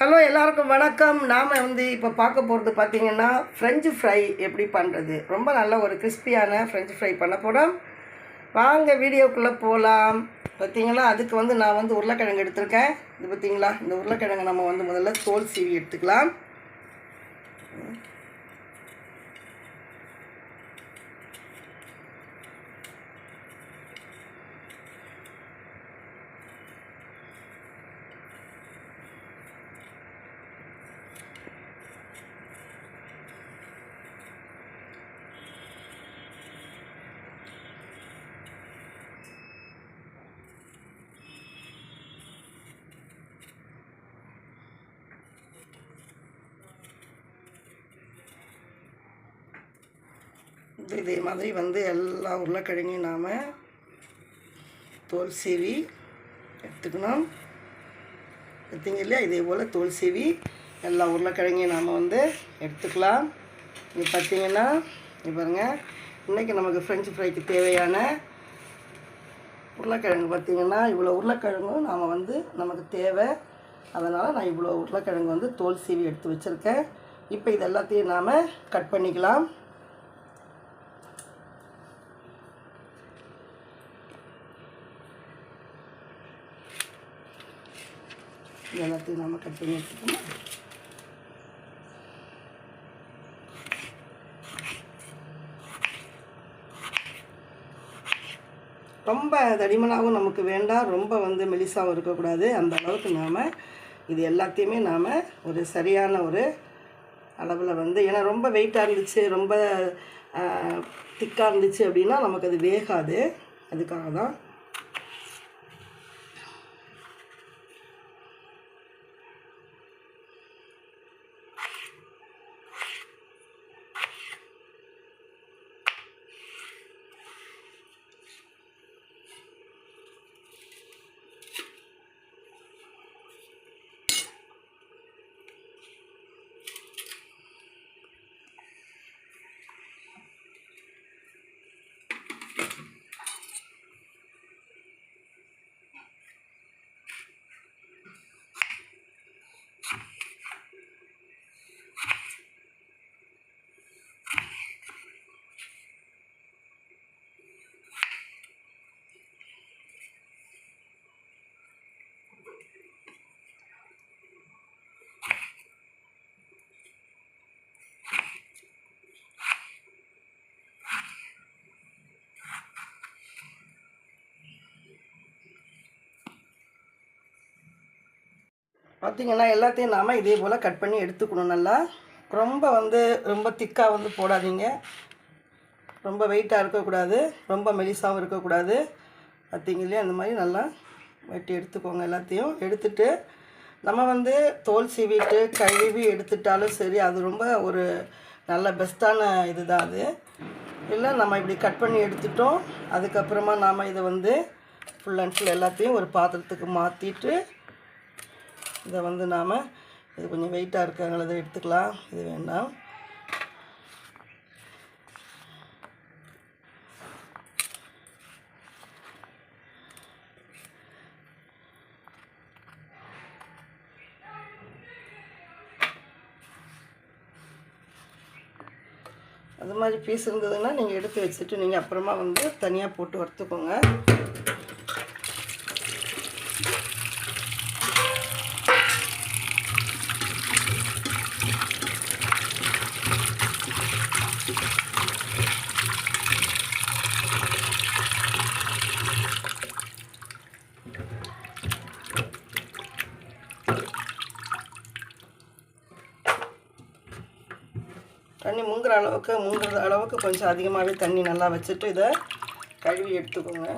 Hello எல்லாருக்கும் வணக்கம். நாம் வந்து இப்போ பார்க்க போகிறது பார்த்தீங்கன்னா ஃப்ரெஞ்சு ஃப்ரை எப்படி பண்ணுறது ரொம்ப நல்ல ஒரு கிறிஸ்பியான ஃப்ரெஞ்சு ஃப்ரை பண்ண போகிறோம் வாங்க வீடியோக்குள்ளே போகலாம் பார்த்திங்களா அதுக்கு வந்து நான் வந்து உருளைக்கிழங்கு எடுத்திருக்கேன். இது பார்த்தீங்களா இந்த உருளைக்கிழங்கு நம்ம வந்து முதல்ல தோல் சீவி எடுத்துக்கலாம். இதே மாதிரி வந்து எல்லா உருளைக்கிழங்கையும் நாம் தோல் சீவி எடுத்துக்கணும். எடுத்தீங்க இல்லையா? இதே போல் தோல் சீவி எல்லா உருளைக்கிழங்கையும் நாம் வந்து எடுத்துக்கலாம். இது பார்த்தீங்கன்னா இது பாருங்கள் இன்றைக்கி நமக்கு ஃப்ரெஞ்சு ஃப்ரைக்கு தேவையான உருளைக்கிழங்கு பார்த்திங்கன்னா இவ்வளோ உருளைக்கிழங்கும் நாம் வந்து நமக்கு தேவை. அதனால் நான் இவ்வளோ உருளைக்கிழங்கு வந்து தோல் சீவி எடுத்து வச்சுருக்கேன். இப்போ இது எல்லாத்தையும் நாம் கட் பண்ணிக்கலாம். எல்லாத்தையும் நாம் கட் பண்ணி எடுத்துக்கணும் ரொம்ப தடிமனாகவும் நமக்கு வேண்டாம். ரொம்ப வந்து மெலிசாகவும் இருக்கக்கூடாது. அந்த அளவுக்கு நாம் இது எல்லாத்தையுமே நாம் ஒரு சரியான ஒரு அளவில் வந்து ஏன்னா ரொம்ப வெயிட்டாக இருந்துச்சு ரொம்ப திக்காக இருந்துச்சு அப்படின்னா நமக்கு அது வேகாது. அதுக்காக தான் பார்த்திங்கன்னா எல்லாத்தையும் நாம் இதே போல் கட் பண்ணி எடுத்துக்கணும் நல்லா. ரொம்ப வந்து ரொம்ப திக்காக வந்து போடாதீங்க. ரொம்ப வெயிட்டாக இருக்கக்கூடாது. ரொம்ப மெலிசாகவும் இருக்கக்கூடாது. பார்த்திங்க இல்லையா? அந்த மாதிரி நல்லா வெட்டி எடுத்துக்கோங்க எல்லாத்தையும். எடுத்துட்டு நம்ம வந்து தோல் சீவிட்டு கழுவி எடுத்துட்டாலும் சரி அது ரொம்ப ஒரு நல்ல பெஸ்ட்டான இது தான் அது. இல்லை நம்ம இப்படி கட் பண்ணி எடுத்துட்டோம். அதுக்கப்புறமா நாம் இதை வந்து ஃபுல் அண்ட் ஃபுல் எல்லாத்தையும் ஒரு பாத்திரத்துக்கு மாற்றிட்டு இதை வந்து நாம் இது கொஞ்சம் வெயிட்டாக இருக்காங்கள இதை எடுத்துக்கலாம். இது வேண்டாம். அது மாதிரி பீஸ் இருந்ததுன்னா நீங்கள் எடுத்து வச்சுட்டு நீங்கள் அப்புறமா வந்து தனியாக போட்டு வறுத்துக்கோங்க தண்ணி முங்குற அளவுக்கு முங்குற அளவுக்கு கொஞ்சம் அதிகமாகவே தண்ணி நல்லா வச்சுட்டு இதை கழுவி எடுத்துக்கோங்க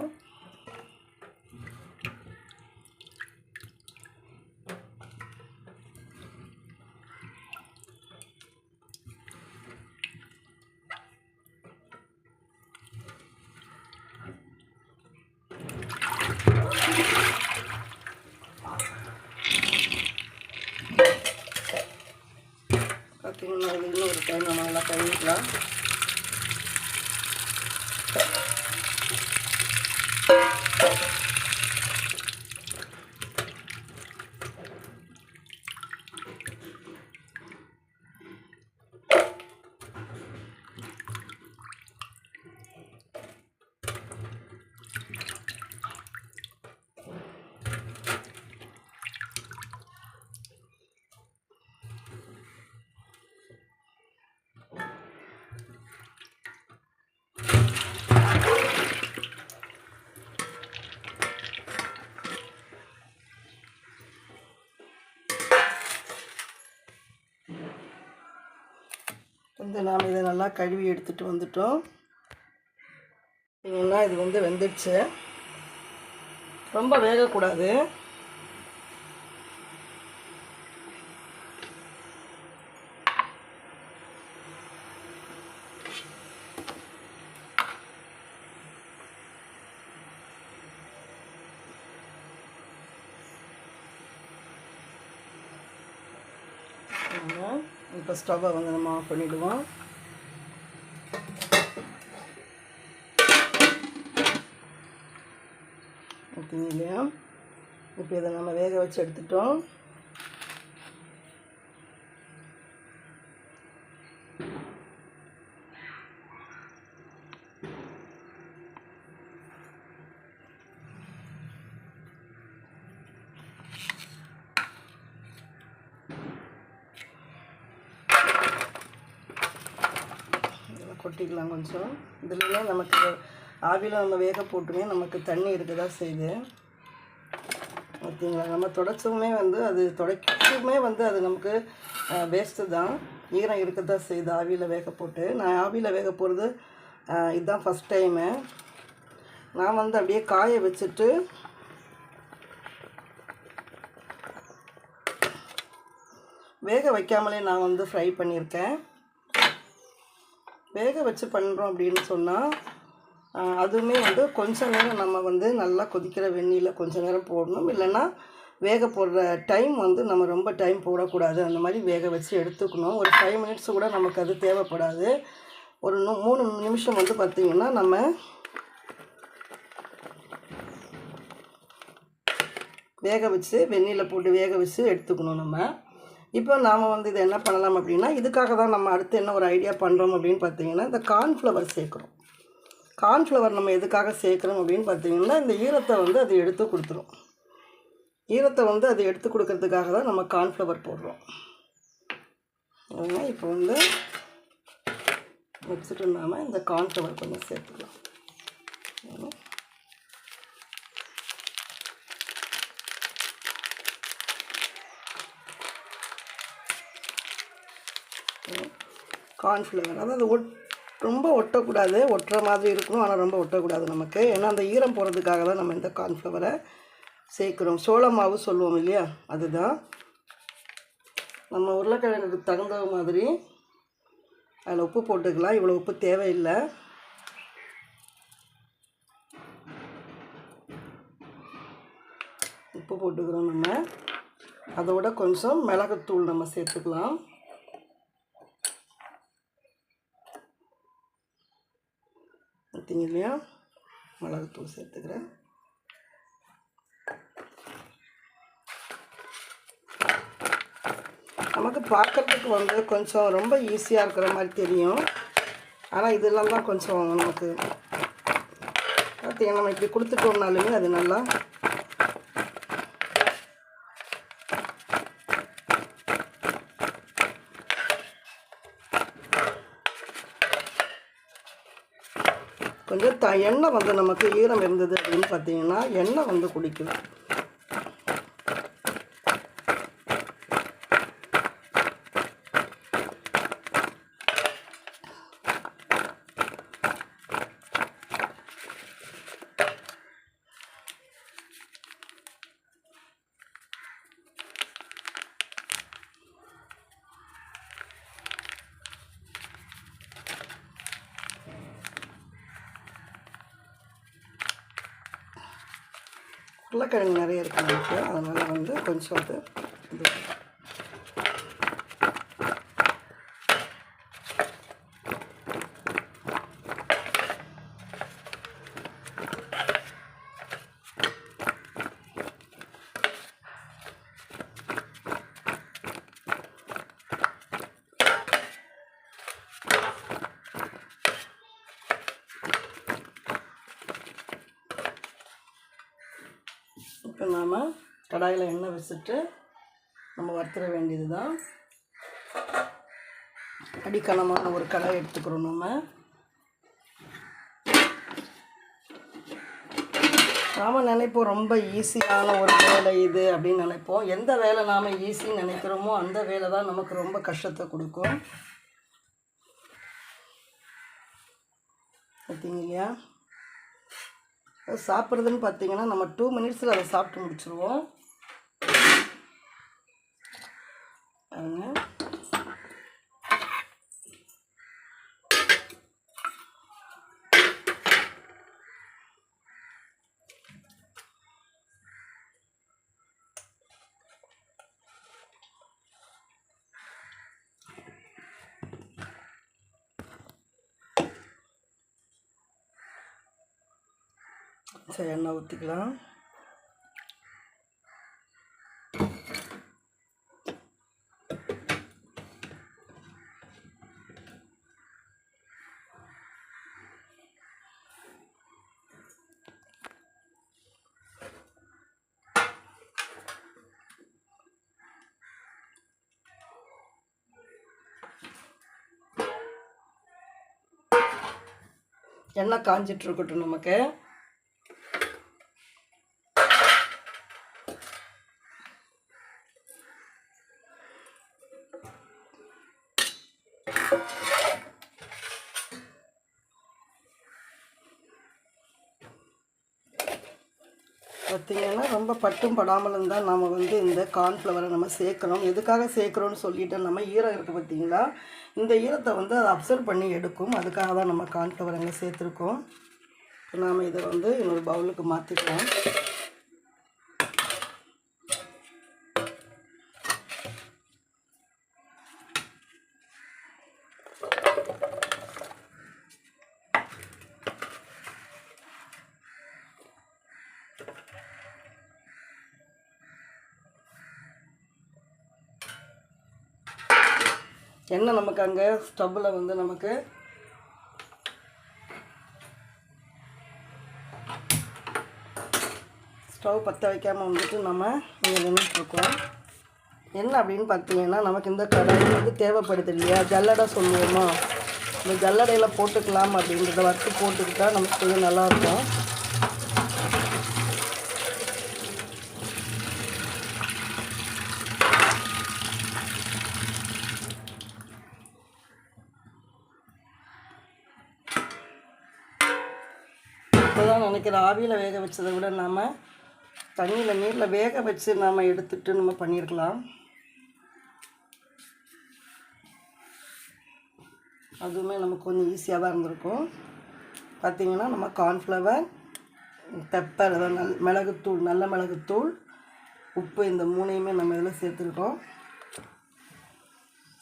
பார்த்தீங்கன்னா இது இன்னும் ஒரு டைம் நம்ம நல்லா வந்து நாம் இதை நல்லா கழுவி எடுத்துகிட்டு வந்துட்டோம். பார்த்தீங்கன்னா இது வந்து வெந்துடுச்சு. ரொம்ப வேகக்கூடாது. இப்போ ஸ்டவ்வை வந்து நம்ம ஆஃப் பண்ணிவிடுவோம் ஓகேங்க இல்லையா? இப்போ இதை நம்ம வேக வச்சு எடுத்துட்டோம். இதெல்லாம் கொஞ்சம். இதுலலாம் நமக்கு ஆவியில் நம்ம வேக போட்டுமே நமக்கு தண்ணி இருக்குதா செய்யுது. ஓகேங்களா நம்ம தொடச்சவுமே வந்து அது துடைக்கவுமே வந்து அது நமக்கு வேஸ்ட்டு தான். ஈரம் இருக்க தான் செய்யுது ஆவியில் வேக போட்டு. நான் ஆவியில் வேக போகிறது இதுதான் ஃபஸ்ட் டைமு நான் வந்து அப்படியே காய வச்சுட்டு வேக வைக்காமலே நான் வந்து ஃப்ரை பண்ணியிருக்கேன். வேக வச்சு பண்ணுறோம் அப்படின்னு சொன்னால் அதுவுமே வந்து கொஞ்ச நேரம் நம்ம வந்து நல்லா கொதிக்கிற வெந்நீரில் கொஞ்ச நேரம் போடணும். இல்லைன்னா வேக போடுற டைம் வந்து நம்ம ரொம்ப டைம் போடக்கூடாது. அந்த மாதிரி வேக வச்சு எடுத்துக்கணும். ஒரு ஃபைவ் மினிட்ஸ் கூட நமக்கு அது தேவைப்படாது. ஒரு மூணு நிமிஷம் வந்து பார்த்திங்கன்னா நம்ம வேக வச்சு வெந்நீரில் போட்டு வேக வச்சு எடுத்துக்கணும் நம்ம. இப்போ நாம் வந்து இதை என்ன பண்ணலாம் அப்படின்னா இதுக்காக தான் நம்ம அடுத்து என்ன ஒரு ஐடியா பண்ணுறோம் அப்படின்னு பார்த்தீங்கன்னா இந்த கார்ன்ஃப்ளவர் சேர்க்குறோம். கார்ன்ஃப்ளவர் நம்ம எதுக்காக சேர்க்குறோம் அப்படின்னு பார்த்தீங்கன்னா இந்த ஈரத்தை வந்து அது எடுத்து கொடுத்துரும். ஈரத்தை வந்து அது எடுத்து கொடுக்கறதுக்காக தான் நம்ம கார்ன்ஃப்ளவர் போடுறோம். இப்போ வந்து வச்சுட்டு நாம் இந்த கார்ன்ஃப்ளவர் கொஞ்சம் சேர்த்துக்கலாம். கார்ன்ஃப்ளவர் அதாவது ஒட் ரொம்ப ஒட்டக்கூடாது ஒட்டுற மாதிரி இருக்கணும் ஆனால் ரொம்ப ஒட்டக்கூடாது நமக்கு. ஏன்னா அந்த ஈரம் போகிறதுக்காக தான் நம்ம இந்த கார்ன்ஃப்ளவரை சேர்க்குறோம். சோள மாவு சொல்லுவோம் இல்லையா? அதுதான். நம்ம உருளைக்கிழங்குக்கு தகுந்த மாதிரி அதில் உப்பு போட்டுக்கலாம். இவ்வளோ உப்பு தேவையில்லை. உப்பு போட்டுக்கிறோம் நம்ம. அதோட கொஞ்சம் மிளகுத்தூள் நம்ம சேர்த்துக்கலாம். பார்த்தீங்க இல்லையா? மிளகுத்தூள் சேர்த்துக்கிறேன். நமக்கு பார்க்கறதுக்கு வந்து கொஞ்சம் ரொம்ப ஈஸியாக இருக்கிற மாதிரி தெரியும். ஆனால் இதெல்லாம் தான் கொஞ்சம் நமக்கு பார்த்தீங்கன்னா நம்ம இப்படி கொடுத்துட்டோம்னாலுமே அது நல்லா கொஞ்சம் த எண்ணெய் வந்து நமக்கு ஈரம் இருந்தது அப்படின்னு பார்த்தீங்கன்னா எண்ணெய் வந்து குடிக்கலாம். உருளைக்கிழங்கு நிறைய இருக்குது நமக்கு. அதனால் வந்து கொஞ்சம் அது இது இப்போ நாம் கடாயில் எண்ணெய் வச்சுட்டு நம்ம வறுத்துற வேண்டியது தான் அடிக்கனமான ஒரு கடாய் எடுத்துக்கிறோம் நம்ம. நாம் நினைப்போம் ரொம்ப ஈஸியான ஒரு வேலை இது அப்படின்னு நினைப்போம். எந்த வேலை நாம் ஈஸின்னு நினைக்கிறோமோ அந்த வேலை தான் நமக்கு ரொம்ப கஷ்டத்தை கொடுக்கும். பார்த்தீங்க இல்லையா அது சாப்பிட்றதுன்னு பார்த்தீங்கன்னா நம்ம டூ மினிட்ஸில் அதை சாப்பிட்டு முடிச்சுருவோம். சரி எண்ணெய் ஊற்றிக்கலாம் எண்ணெய் காஞ்சிட்டு இருக்கட்டும் நமக்கு. பார்த்தீங்கன்னா ரொம்ப பட்டும் படாமலும் தான் நம்ம வந்து இந்த கார்ன்ஃப்ளவரை நம்ம சேர்க்குறோம் எதுக்காக சேர்க்குறோன்னு சொல்லிட்டு நம்ம ஈரம் இருக்குது பார்த்திங்களா இந்த ஈரத்தை வந்து அதை அப்சர்வ் பண்ணி எடுக்கும். அதுக்காக தான் நம்ம கான்ஃப்ளவர் அங்கே சேர்த்துருக்கோம். இப்போ நாம் இதை வந்து இன்னொரு பவுலுக்கு மாற்றிக்கலாம் எண்ணெய் நமக்கு அங்கே ஸ்டவ்வில் வந்து நமக்கு ஸ்டவ் பற்ற வைக்காமல் வந்துட்டு நம்ம இங்கே நின்றுட்டுருக்கோம் என்ன அப்படின்னு பார்த்தீங்கன்னா நமக்கு இந்த கடாய் வந்து தேவைப்படுது இல்லையா? ஜல்லடை சொல்லுவோமா? இந்த ஜல்லடையில் போட்டுக்கலாம் அப்படின்றத வறுத்து போட்டுக்கிட்டா நமக்கு கொஞ்சம் நல்லாயிருக்கும் இப்போதான் நினைக்கிறேன் ஆவியில் வேக வச்சதை விட நாம் தண்ணியில் நீரில் வேக வச்சு நாம் எடுத்துட்டு நம்ம பண்ணியிருக்கலாம் அதுவுமே நமக்கு கொஞ்சம் ஈஸியாக தான் இருந்திருக்கும். பார்த்திங்கன்னா நம்ம கார்ன்ஃப்ளவர் பெப்பர் அதாவது நல் மிளகுத்தூள் நல்ல மிளகுத்தூள் உப்பு இந்த மூணையுமே நம்ம இதில் சேர்த்துருக்கோம்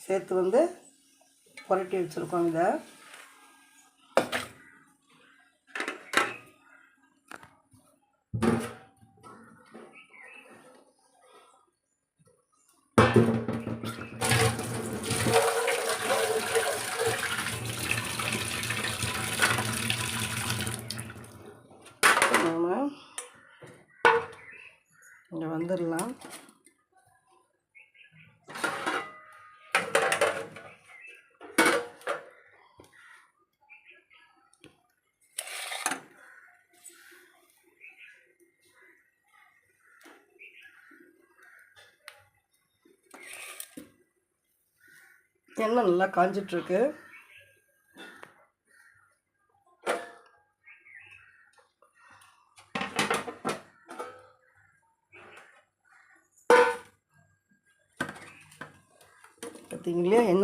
சேர்த்து வந்து புரட்டி வச்சுருக்கோம் இதை நாம இங்கே வந்துடலாம். எண்ணெய் நல்லா காஞ்சிட்ருக்கு.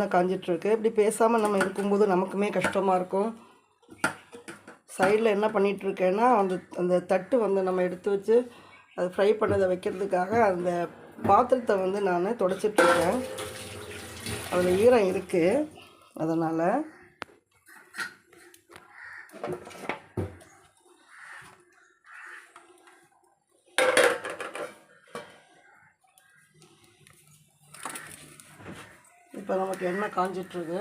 பார்த்தீங்களா காஞ்சிட்ருக்கு. இப்படி பேசாமல் நம்ம இருக்கும்போது நமக்குமே கஷ்டமாக இருக்கும். சைடில் என்ன பண்ணிகிட்ருக்கேன்னா அந்த அந்த தட்டு வந்து நம்ம எடுத்து வச்சு அது ஃப்ரை பண்ணதை வைக்கிறதுக்காக அந்த பாத்திரத்தை வந்து நான் தொடச்சிட்ருக்கேன். அதில் ஈரம் இருக்குது அதனால் இப்போ நமக்கு எண்ணெய் காஞ்சிட்ருக்கு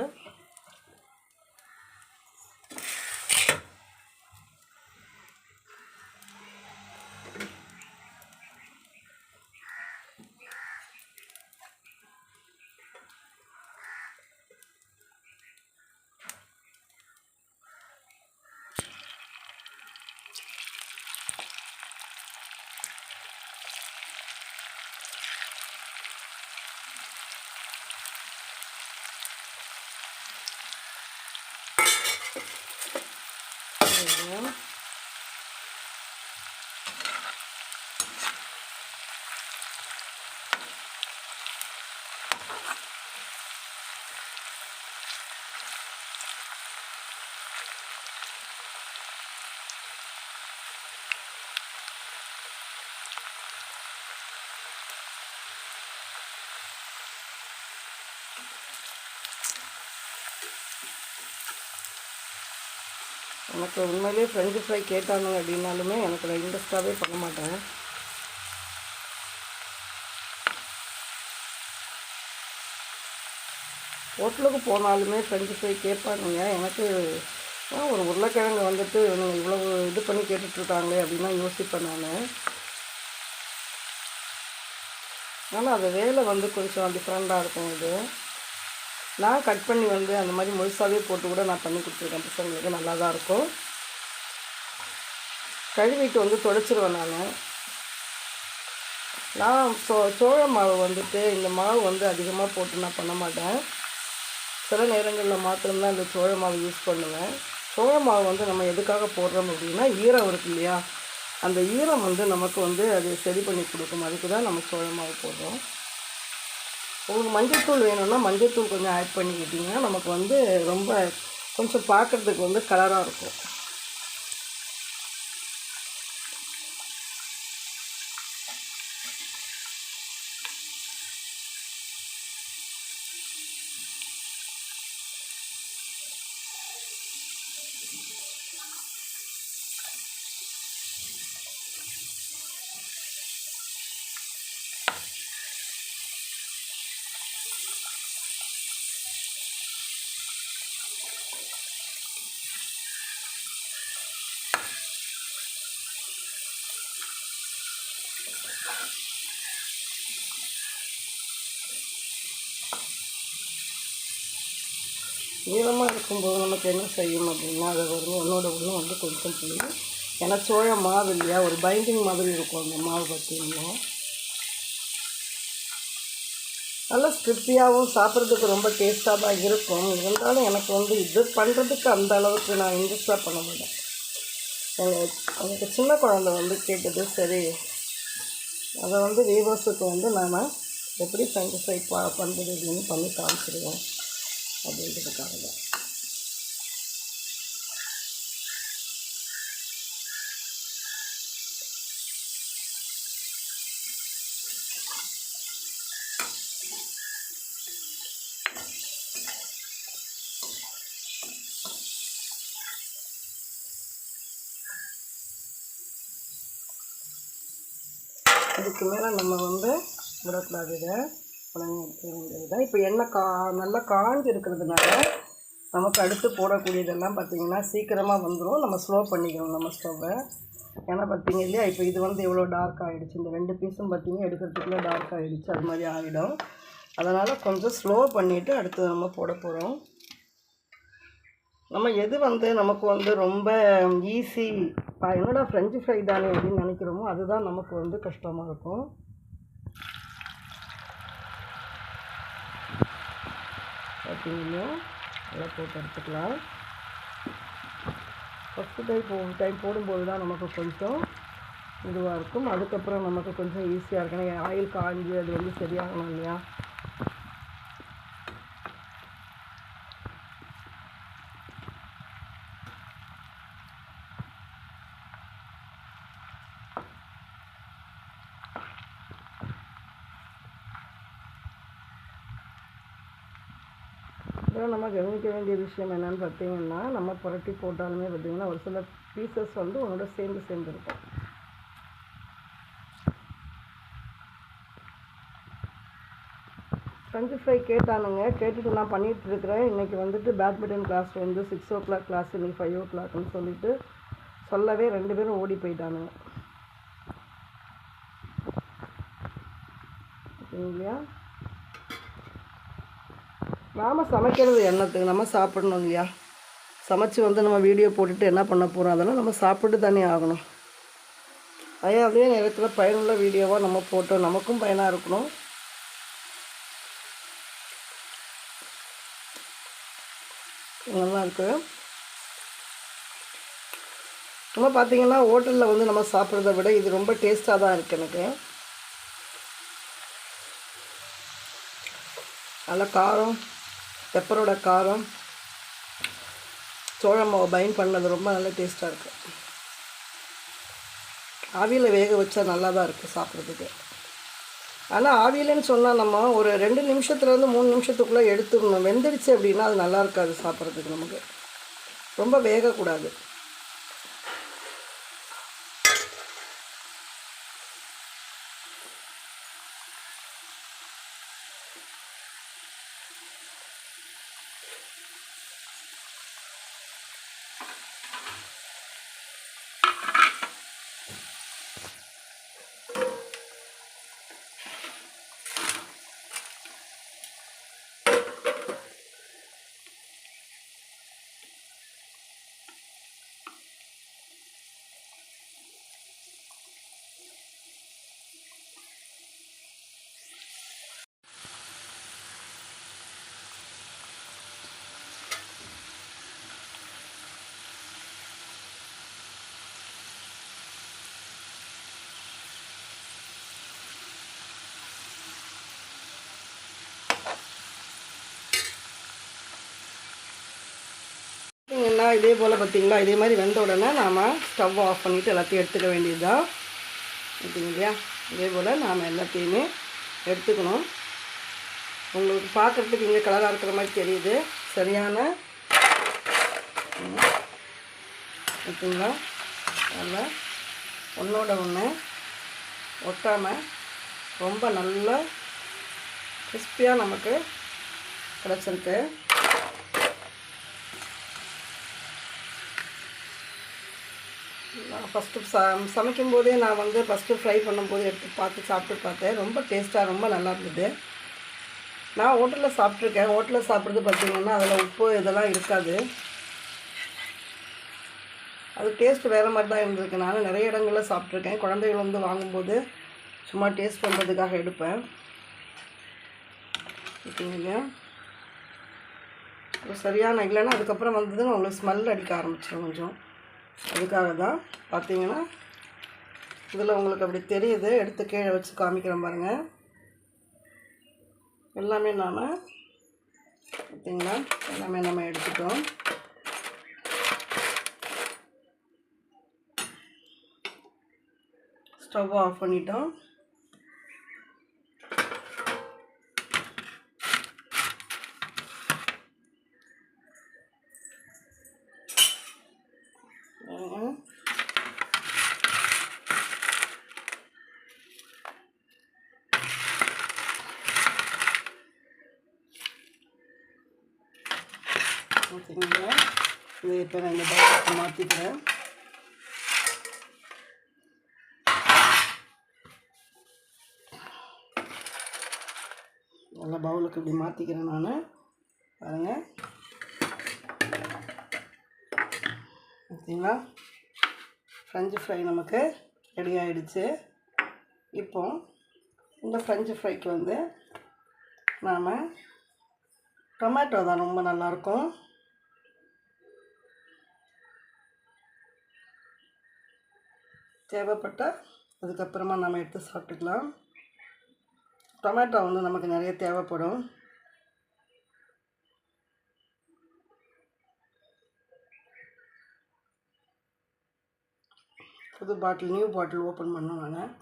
எனக்கு உண்மையிலே ஃப்ரெஞ்சு ஃப்ரை கேட்டானுங்க அப்படின்னாலுமே எனக்கு நான் இன்ட்ரெஸ்டாகவே பண்ண மாட்டேன். ஹோட்டலுக்கு போனாலுமே ஃப்ரெஞ்சு ஃப்ரை கேட்பானுங்க. எனக்கு ஒரு உருளைக்கிழங்கு வந்துட்டு நீங்கள் இவ்வளவு இது பண்ணி கேட்டுட்ருக்காங்களே அப்படின்னா யோசிப்பேன் நான். ஆனால் அது வேலை வந்து கொஞ்சம் டிஃப்ரெண்ட்டாக இருக்கும் இது. நான் கட் பண்ணி வந்து அந்த மாதிரி முழுசாகவே போட்டு கூட நான் பண்ணி கொடுத்துருக்கேன். பசங்களுக்கு நல்லா தான் இருக்கும். கழுவிட்டு வந்து தொடச்சிருவேன் நான். நான் சோ சோழ மாவு வந்துட்டு இந்த மாவு வந்து அதிகமாக போட்டு நான் பண்ண மாட்டேன். சில நேரங்களில் மாத்திரம்தான் இந்த சோழ மாவு யூஸ் பண்ணுவேன். சோழ மாவு வந்து நம்ம எதுக்காக போடுறோம் அப்படின்னா ஈரம் இருக்கு இல்லையா? அந்த ஈரம் வந்து நமக்கு வந்து அது சரி பண்ணி கொடுக்கும். அதுக்கு தான் நம்ம சோழ மாவு போடுறோம். உங்களுக்கு மஞ்சள்தூள் வேணும்னா மஞ்சள்தூள் கொஞ்சம் ஆட் பண்ணிக்கிட்டிங்கன்னா நமக்கு வந்து ரொம்ப கொஞ்சம் பார்க்குறதுக்கு வந்து கலராக இருக்கும். ஈரமாக இருக்கும்போது நமக்கு என்ன செய்யும் அப்படின்னா அதை வந்து ஒன்றோட ஒன்று வந்து கொஞ்சம் புளி ஏன்னா சோழ மாவு இல்லையா? ஒரு பைண்டிங் மாதிரி இருக்கும் அந்த மாவு பார்த்தீங்கன்னா நல்லா ஸ்கிரிப்பியாகவும் சாப்பிட்றதுக்கு ரொம்ப டேஸ்ட்டாக தான் இருக்கும். இருந்தாலும் எனக்கு வந்து இது பண்ணுறதுக்கு அந்த அளவுக்கு நான் இன்ட்ரெஸ்டாக பண்ண மாட்டேன். எங்கள் எனக்கு சின்ன குழந்தை வந்து கேட்டது சரி அதை வந்து வீவர்ஸுக்கு வந்து நான் எப்படி ஃப்ரெஞ்சு பா பண்ணுறது அப்படின்னு பண்ணி காமிச்சிடுவேன் அப்படின்றதுக்காக தான். இதுக்கு மேலே நம்ம வந்து விடக்கூடாது இதை உடனே எடுக்க வேண்டியது இப்போ எண்ணெய் கா நல்லா காஞ்சி இருக்கிறதுனால நமக்கு அடுத்து போடக்கூடியதெல்லாம் பார்த்திங்கன்னா சீக்கிரமாக வந்துடும் நம்ம ஸ்லோ பண்ணிக்கணும் நம்ம ஸ்டவ்வை ஏன்னா பார்த்தீங்க இல்லையா இப்போ இது வந்து எவ்வளோ டார்க் ஆகிடுச்சு இந்த ரெண்டு பீஸும் பார்த்தீங்கன்னா எடுக்கிறதுக்குள்ளே டார்க் ஆகிடுச்சு அது மாதிரி ஆகிடும். அதனால் கொஞ்சம் ஸ்லோ பண்ணிவிட்டு அடுத்து நம்ம போட போகிறோம் நம்ம எது வந்து நமக்கு வந்து ரொம்ப ஈஸி என்னடா ஃப்ரெஞ்சு ஃப்ரை தானே அப்படின்னு நினைக்கிறோமோ அதுதான் நமக்கு வந்து கஷ்டமாக இருக்கும். பார்த்தீங்கன்னா நல்லா போட்டு எடுத்துக்கலாம். ஃபஸ்ட்டு டைம் போ டைம் போடும்போது தான் நமக்கு கொஞ்சம் இதுவாக இருக்கும். அதுக்கப்புறம் நமக்கு கொஞ்சம் ஈஸியாக இருக்கும். ஏன்னா ஆயில் காஞ்சு அது வந்து சரியாகணும் இல்லையா இதில் நம்ம கவனிக்க வேண்டிய விஷயம் என்னென்னு பார்த்தீங்கன்னா நம்ம புரட்டி போட்டாலுமே பார்த்திங்கன்னா ஒரு சில பீசஸ் வந்து உன்னோட சேர்ந்து சேர்ந்து இருக்கும் ஃப்ரெஞ்சு ஃப்ரை கேட்டானுங்க. கேட்டுட்டு நான் பண்ணிகிட்டு இருக்கிறேன். இன்றைக்கி வந்துட்டு பேட்மிண்டன் கிளாஸ் வந்து சிக்ஸ் ஓ கிளாக் கிளாஸ் இன்றைக்கி ஃபைவ் ஓ கிளாக்னு சொல்லிட்டு சொல்லவே ரெண்டு பேரும் ஓடி போயிட்டானுங்க. இல்லையா நாம் சமைக்கிறது என்னத்துக்கு? நம்ம சாப்பிடணும் இல்லையா? சமைச்சு வந்து நம்ம வீடியோ போட்டுட்டு என்ன பண்ண போகிறோம் அதெல்லாம் நம்ம சாப்பிட்டு தானே ஆகணும். அதே அதே நேரத்தில் பயனுள்ள வீடியோவாக நம்ம போட்டோம். நமக்கும் பயனாக இருக்கணும். நல்லா இருக்கு. நம்ம பார்த்தீங்கன்னா ஹோட்டலில் வந்து நம்ம சாப்பிட்றத விட இது ரொம்ப டேஸ்ட்டாக தான் இருக்குது எனக்கு. நல்லா காரம் பெப்பரோட காரம் சோள மாவை பைன் பண்ணது ரொம்ப நல்ல டேஸ்ட்டாக இருக்குது ஆவியில் வேக வச்சா நல்லா தான் இருக்குது சாப்பிட்றதுக்கு. ஆனால் ஆவியிலன்னு சொன்னால் நம்ம ஒரு ரெண்டு நிமிஷத்துலேருந்து மூணு நிமிஷத்துக்குள்ளே எடுத்துக்கணும். வெந்துடுச்சு அப்படின்னா அது நல்லா இருக்காது சாப்பிட்றதுக்கு நமக்கு. ரொம்ப வேகக்கூடாது பார்த்தீங்கன்னா இதே போல் பார்த்தீங்களா? இதே மாதிரி வெந்த உடனே நாம் ஸ்டவ் ஆஃப் பண்ணிவிட்டு எல்லாத்தையும் எடுத்துக்க வேண்டியது தான் பார்த்தீங்க இல்லையா இதே போல் நாம் எல்லாத்தையுமே எடுத்துக்கணும். உங்களுக்கு பார்க்குறதுக்கு இங்கே கலராக இருக்கிற மாதிரி தெரியுது. சரியான ஓகேங்களா பார்த்தீங்களா? நல்லா ஒன்றோட ஒன்று ஒட்டாமல் ரொம்ப நல்லா கிறிஸ்பியாக நமக்கு கிடச்சிருக்கு நான் ஃபஸ்ட்டு ச சமைக்கும் போதே நான் வந்து ஃபஸ்ட்டு ஃப்ரை பண்ணும்போது எடுத்து பார்த்து சாப்பிட்டு பார்த்தேன். ரொம்ப டேஸ்ட்டாக ரொம்ப நல்லா இருந்தது. நான் ஹோட்டலில் சாப்பிட்ருக்கேன் ஹோட்டலில் சாப்பிட்றது பார்த்தீங்கன்னா அதில் உப்பு இதெல்லாம் இருக்காது. அது டேஸ்ட் வேறு மாதிரி தான் இருந்திருக்கு நான் நிறைய இடங்களில் சாப்பிட்ருக்கேன் குழந்தைகள் வந்து வாங்கும்போது சும்மா டேஸ்ட் பண்ணுறதுக்காக எடுப்பேன். ஓகேங்க சரியான இல்லைன்னா அதுக்கப்புறம் வந்தது உங்களுக்கு ஸ்மெல் அடிக்க ஆரம்பிச்சிடும் கொஞ்சம். அதுக்காக தான் பார்த்தீங்கன்னா இதில் உங்களுக்கு அப்படி தெரியுது. எடுத்து கீழே வச்சு காமிக்கிறேன் பாருங்கள் எல்லாமே நாம் பார்த்தீங்களா? எல்லாமே நம்ம எடுத்துட்டோம். ஸ்டவ் ஆஃப் பண்ணிட்டோம் பாருங்க. ஓகேங்களா இது இப்போ நான் இந்த பவுலுக்கு மாற்றிக்கிறேன் நல்லா பவுலுக்கு இப்படி மாற்றிக்கிறேன் நான். பாருங்கள் பார்த்தீங்களா ஃப்ரெஞ்சு ஃப்ரை நமக்கு ரெடி ஆகிடுச்சு இப்போ இந்த ஃப்ரெஞ்சு ஃப்ரைக்கு வந்து நாம் டொமேட்டோ தான் ரொம்ப நல்லாயிருக்கும் தேவைப்பட்டால் அதுக்கப்புறமா நம்ம எடுத்து சாப்பிட்டுக்கலாம். டொமேட்டோ வந்து நமக்கு நிறைய தேவைப்படும். புது பாட்டில் நியூ பாட்டில் ஓப்பன் பண்ணோம் நாங்கள்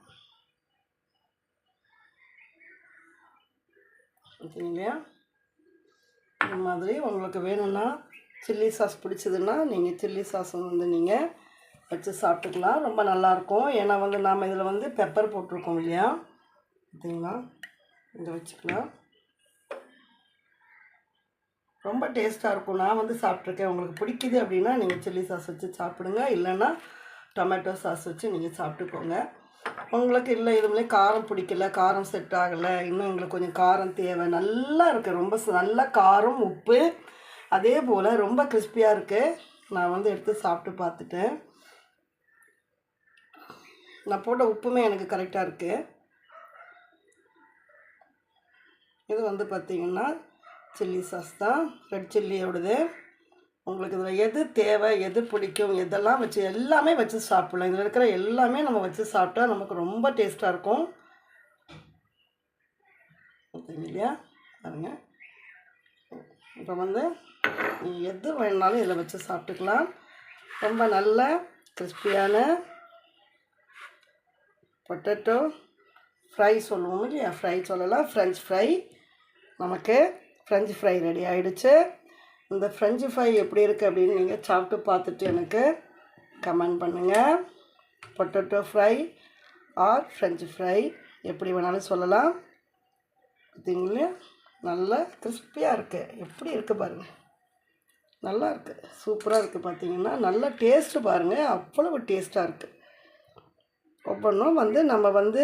ஓகேங்களா இந்த மாதிரி உங்களுக்கு வேணும்னா சில்லி சாஸ் பிடிச்சதுன்னா நீங்கள் சில்லி சாஸ் வந்து நீங்கள் வச்சு சாப்பிட்டுக்கலாம். ரொம்ப நல்லாயிருக்கும். ஏன்னா வந்து நாம் இதில் வந்து பெப்பர் போட்டிருக்கோம் இல்லையா? பார்த்திங்களா? இதை வச்சுக்கலாம். ரொம்ப டேஸ்ட்டாக இருக்கும். நான் வந்து சாப்பிட்ருக்கேன் உங்களுக்கு பிடிக்குது அப்படின்னா நீங்கள் சில்லி சாஸ் வச்சு சாப்பிடுங்க. இல்லைன்னா டொமேட்டோ சாஸ் வச்சு நீங்கள் சாப்பிட்டுக்கோங்க. உங்களுக்கு இல்லை இதுவுமே காரம் பிடிக்கல காரம் செட் ஆகலை இன்னும் எங்களுக்கு கொஞ்சம் காரம் தேவை நல்லா இருக்குது ரொம்ப நல்லா காரம் உப்பு அதே போல் ரொம்ப கிறிஸ்பியாக இருக்குது நான் வந்து எடுத்து சாப்பிட்டு பார்த்துட்டேன். நான் போட்ட உப்புமே எனக்கு கரெக்டாக இருக்குது இது வந்து பார்த்திங்கன்னா சில்லி சாஸ் தான். ரெட் சில்லியோடது உங்களுக்கு இதில் எது தேவை எது பிடிக்கும் எதெல்லாம் வச்சு எல்லாமே வச்சு சாப்பிட்லாம். இதில் இருக்கிற எல்லாமே நம்ம வச்சு சாப்பிட்டா நமக்கு ரொம்ப டேஸ்ட்டாக இருக்கும். பார்த்தீங்க இல்லையா? பாருங்க. இப்போ வந்து எது வேணாலும் இதில் வச்சு சாப்பிட்டுக்கலாம். ரொம்ப நல்ல கிறிஸ்பியான பொட்டேட்டோ ஃப்ரை சொல்லுவோம் இல்லையா? ஃப்ரை சொல்லலாம். ஃப்ரெஞ்ச் ஃப்ரை நமக்கு ஃப்ரெஞ்சு ஃப்ரை ரெடி ஆகிடுச்சு இந்த ஃப்ரெஞ்சு ஃப்ரை எப்படி இருக்குது அப்படின்னு நீங்கள் சாப்பிட்டு பார்த்துட்டு எனக்கு கமெண்ட் பண்ணுங்கள் potato fry or French fry எப்படி வேணாலும் சொல்லலாம். பார்த்தீங்களா? நல்லா கிறிஸ்பியாக இருக்குது எப்படி இருக்குது பாருங்கள் நல்லா இருக்குது சூப்பராக இருக்குது பார்த்தீங்கன்னா நல்லா டேஸ்ட்டு பாருங்கள் அவ்வளவு டேஸ்ட்டாக இருக்குது ஒவ்வொன்றும் வந்து நம்ம வந்து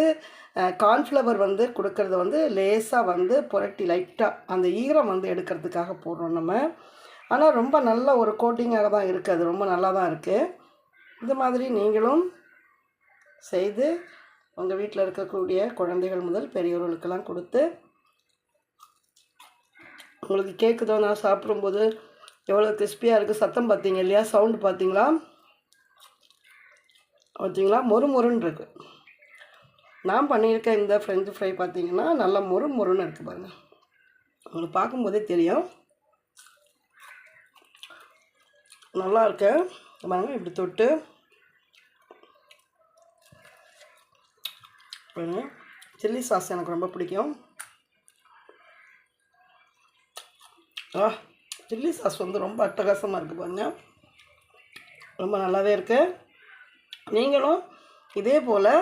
கார்ன்ஃப்ளவர் வந்து கொடுக்கறது வந்து லேசாக வந்து புரட்டி லைட்டாக அந்த ஈரம் வந்து எடுக்கிறதுக்காக போடுறோம் நம்ம. ஆனால் ரொம்ப நல்ல ஒரு கோட்டிங்காக தான் இருக்குது அது ரொம்ப நல்லா தான் இருக்குது இந்த மாதிரி நீங்களும் செய்து உங்கள் வீட்டில் இருக்கக்கூடிய குழந்தைகள் முதல் பெரியவர்களுக்கெல்லாம் கொடுத்து உங்களுக்கு கேட்குதோ நான் சாப்பிடும்போது எவ்வளோ கிறிஸ்பியாக இருக்குது சத்தம் பார்த்தீங்க இல்லையா? சவுண்டு பார்த்தீங்களா? பார்த்தீங்களா மொறு மொறுன்னு இருக்கு நான் பண்ணியிருக்க இந்த ஃப்ரெஞ்சு ஃப்ரை பார்த்தீங்கன்னா நல்லா மொறு மொறுன்னு இருக்குது பாருங்கள் உங்களுக்கு பார்க்கும்போதே தெரியும். நல்லா இருக்கு. பாருங்க இப்படி தொட்டு. சில்லி சாஸ் எனக்கு ரொம்ப பிடிக்கும். ஆ சில்லி சாஸ் வந்து ரொம்ப அட்டகாசமாக இருக்குது பாருங்க. ரொம்ப நல்லாவே இருக்குது நீங்களும் இதே போல்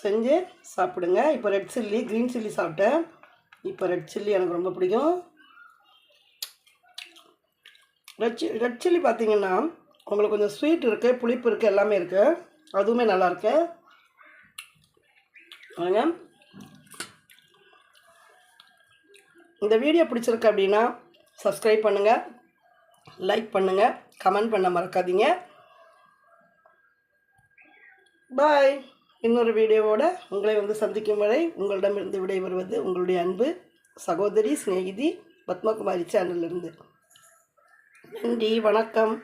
செஞ்சு சாப்பிடுங்க. இப்போ ரெட் சில்லி க்ரீன் சில்லி சாப்பிட்டேன். இப்போ ரெட் சில்லி எனக்கு ரொம்ப பிடிக்கும். ரெட் சி ரெட் சில்லி பார்த்தீங்கன்னா உங்களுக்கு கொஞ்சம் ஸ்வீட் இருக்குது புளிப்பு இருக்குது எல்லாமே இருக்குது அதுவுமே நல்லா வாங்க. இந்த வீடியோ பிடிச்சிருக்கு அப்படின்னா சப்ஸ்கிரைப் பண்ணுங்கள் லைக் பண்ணுங்கள் கமெண்ட் பண்ண மறக்காதீங்க. பாய். இன்னொரு வீடியோவோட உங்களை வந்து சந்திக்கும் வரை உங்களிடமிருந்து விடைபெறுவது உங்களுடைய அன்பு சகோதரி சிநேகிதி பத்மகுமாரி சேனலிருந்து நன்றி வணக்கம்.